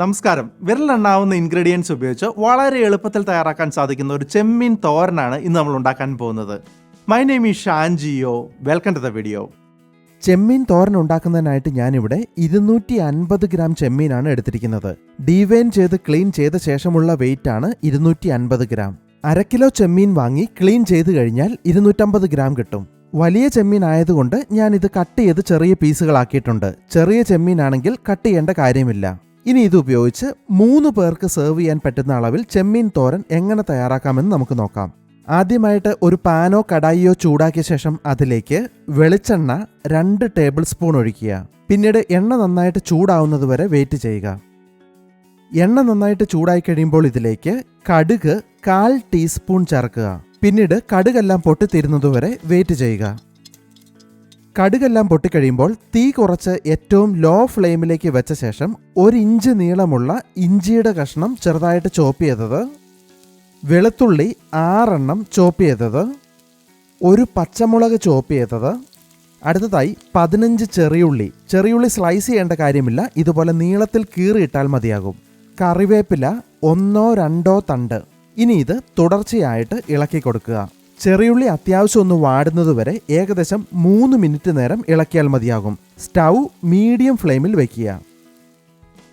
നമസ്കാരം. വിരലെണ്ണാവുന്ന ഇൻഗ്രീഡിയൻസ് ഉപയോഗിച്ച് വളരെ എളുപ്പത്തിൽ തയ്യാറാക്കാൻ സാധിക്കുന്ന ഒരു ചെമ്മീൻ തോരനാണ് ഇന്ന് നമ്മൾ ഉണ്ടാക്കാൻ പോകുന്നത്. മൈ നെയിം ഈ Shanjio welcome to the video ചെമ്മീൻ തോരൻ ഉണ്ടാക്കുന്നതിനായിട്ട് ഞാനിവിടെ ഇരുന്നൂറ്റി അൻപത് ഗ്രാം ചെമ്മീനാണ് എടുത്തിരിക്കുന്നത്. ഡീവെയിൻ ചെയ്ത് ക്ലീൻ ചെയ്ത ശേഷമുള്ള വെയിറ്റ് ആണ് ഇരുന്നൂറ്റി അൻപത് ഗ്രാം. അര കിലോ ചെമ്മീൻ വാങ്ങി ക്ലീൻ ചെയ്ത് കഴിഞ്ഞാൽ ഇരുന്നൂറ്റമ്പത് ഗ്രാം കിട്ടും. വലിയ ചെമ്മീൻ ആയതുകൊണ്ട് ഞാൻ ഇത് കട്ട് ചെയ്ത് ചെറിയ പീസുകളാക്കിയിട്ടുണ്ട്. ചെറിയ ചെമ്മീനാണെങ്കിൽ കട്ട് ചെയ്യേണ്ട കാര്യമില്ല. ഇനി ഇത് ഉപയോഗിച്ച് മൂന്ന് പേർക്ക് സെർവ് ചെയ്യാൻ പറ്റുന്ന അളവിൽ ചെമ്മീൻ തോരൻ എങ്ങനെ തയ്യാറാക്കാമെന്ന് നമുക്ക് നോക്കാം. ആദ്യമായിട്ട് ഒരു പാനോ കടായിയോ ചൂടാക്കിയ ശേഷം അതിലേക്ക് വെളിച്ചെണ്ണ രണ്ട് ടേബിൾ സ്പൂൺ ഒഴിക്കുക. പിന്നീട് എണ്ണ നന്നായിട്ട് ചൂടാവുന്നത് വരെ വെയിറ്റ് ചെയ്യുക. എണ്ണ നന്നായിട്ട് ചൂടായി കഴിയുമ്പോൾ ഇതിലേക്ക് കടുക് കാൽ ടീസ്പൂൺ ചേർക്കുക. പിന്നീട് കടുകെല്ലാം പൊട്ടിത്തീരുന്നതുവരെ വെയിറ്റ് ചെയ്യുക. കടുകെല്ലാം പൊട്ടിക്കഴിയുമ്പോൾ തീ കുറച്ച് ഏറ്റവും ലോ ഫ്ലെയിമിലേക്ക് വെച്ച ശേഷം ഒരു ഇഞ്ച് നീളമുള്ള ഇഞ്ചിയുടെ കഷ്ണം ചെറുതായിട്ട് ചോപ്പ് ചെയ്തത് വെളുത്തുള്ളി ആറെണ്ണം ചോപ്പ് ചെയ്തത് ഒരു പച്ചമുളക് ചോപ്പ് ചെയ്തത് അടുത്തതായി പതിനഞ്ച് ചെറിയുള്ളി. ചെറിയുള്ളി സ്ലൈസ് ചെയ്യേണ്ട കാര്യമില്ല ഇതുപോലെ നീളത്തിൽ കീറിയിട്ടാൽ മതിയാകും. കറിവേപ്പില ഒന്നോ രണ്ടോ തണ്ട്. ഇനി ഇത് തുടർച്ചയായിട്ട് ഇളക്കി കൊടുക്കുക. ചെറിയുള്ളി അത്യാവശ്യം ഒന്ന് വാടുന്നത് വരെ ഏകദേശം മൂന്ന് മിനിറ്റ് നേരം ഇളക്കിയാൽ മതിയാകും. സ്റ്റൗ മീഡിയം ഫ്ലെയിമിൽ വയ്ക്കുക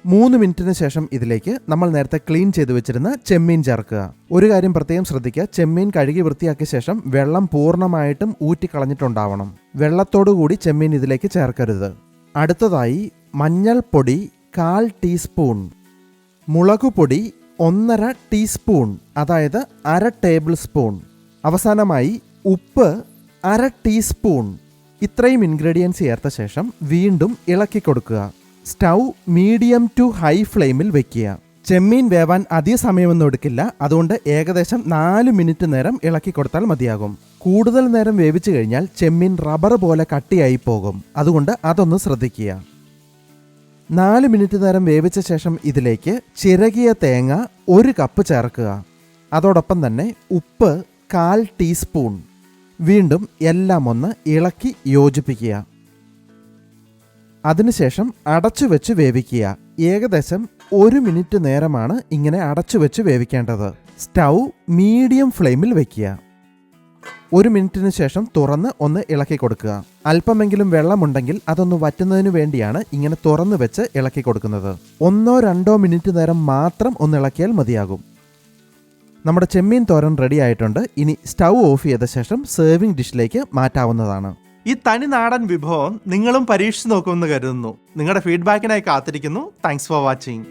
മൂന്ന് മിനിറ്റിന് ശേഷം ഇതിലേക്ക് നമ്മൾ നേരത്തെ ക്ലീൻ ചെയ്ത് വെച്ചിരുന്ന ചെമ്മീൻ ചേർക്കുക. ഒരു കാര്യം പ്രത്യേകം ശ്രദ്ധിക്കുക. ചെമ്മീൻ കഴുകി വൃത്തിയാക്കിയ ശേഷം വെള്ളം പൂർണമായിട്ടും ഊറ്റിക്കളഞ്ഞിട്ടുണ്ടാവണം. വെള്ളത്തോടുകൂടി ചെമ്മീൻ ഇതിലേക്ക് ചേർക്കരുത്. അടുത്തതായി മഞ്ഞൾപ്പൊടി കാൽ ടീസ്പൂൺ. മുളകുപൊടി ഒന്നര ടീസ്പൂൺ. അതായത് അര ടേബിൾ സ്പൂൺ. അവസാനമായി ഉപ്പ് അര ടീസ്പൂൺ ഇത്രയും ഇൻഗ്രീഡിയൻസ് ചേർത്ത ശേഷം വീണ്ടും ഇളക്കി കൊടുക്കുക. സ്റ്റൗ മീഡിയം ടു ഹൈ ഫ്ലെയിമിൽ വെക്കുക. ചെമ്മീൻ വേവാൻ അധിക സമയമൊന്നും എടുക്കില്ല. അതുകൊണ്ട് ഏകദേശം നാല് മിനിറ്റ് നേരം ഇളക്കി കൊടുത്താൽ മതിയാകും. കൂടുതൽ നേരം വേവിച്ചു കഴിഞ്ഞാൽ ചെമ്മീൻ റബ്ബർ പോലെ കട്ടിയായി പോകും. അതുകൊണ്ട് അതൊന്ന് ശ്രദ്ധിക്കുക. നാല് മിനിറ്റ് നേരം വേവിച്ച ശേഷം ഇതിലേക്ക് ചിരകിയ തേങ്ങ ഒരു കപ്പ് ചേർക്കുക. അതോടൊപ്പം തന്നെ ഉപ്പ് കാൽ ടീസ്പൂൺ. വീണ്ടും എല്ലാം ഒന്ന് ഇളക്കി യോജിപ്പിക്കുക. അതിനുശേഷം അടച്ചു വെച്ച് വേവിക്കുക. ഏകദേശം ഒരു മിനിറ്റ് നേരമാണ് ഇങ്ങനെ അടച്ചു വെച്ച് വേവിക്കേണ്ടത്. സ്റ്റൗ മീഡിയം ഫ്ലെയിമിൽ വയ്ക്കുക ഒരു മിനിറ്റിന് ശേഷം തുറന്ന് ഒന്ന് ഇളക്കി കൊടുക്കുക. അല്പമെങ്കിലും വെള്ളമുണ്ടെങ്കിൽ അതൊന്ന് വറ്റുന്നതിന് വേണ്ടിയാണ് ഇങ്ങനെ തുറന്ന് വെച്ച് ഇളക്കി കൊടുക്കുന്നത്. ഒന്നോ രണ്ടോ മിനിറ്റ് നേരം മാത്രം ഒന്ന് ഇളക്കിയാൽ മതിയാകും. നമ്മുടെ ചെമ്മീൻ തോരൻ റെഡി ആയിട്ടുണ്ട്. ഇനി സ്റ്റൗ ഓഫ് ചെയ്ത ശേഷം സെർവിംഗ് ഡിഷിലേക്ക് മാറ്റാവുന്നതാണ്. ഈ തനി നാടൻ വിഭവം നിങ്ങളും പരീക്ഷിച്ചു നോക്കുമെന്ന് കരുതുന്നു. നിങ്ങളുടെ ഫീഡ്ബാക്കിനായി കാത്തിരിക്കുന്നു. Thanks for watching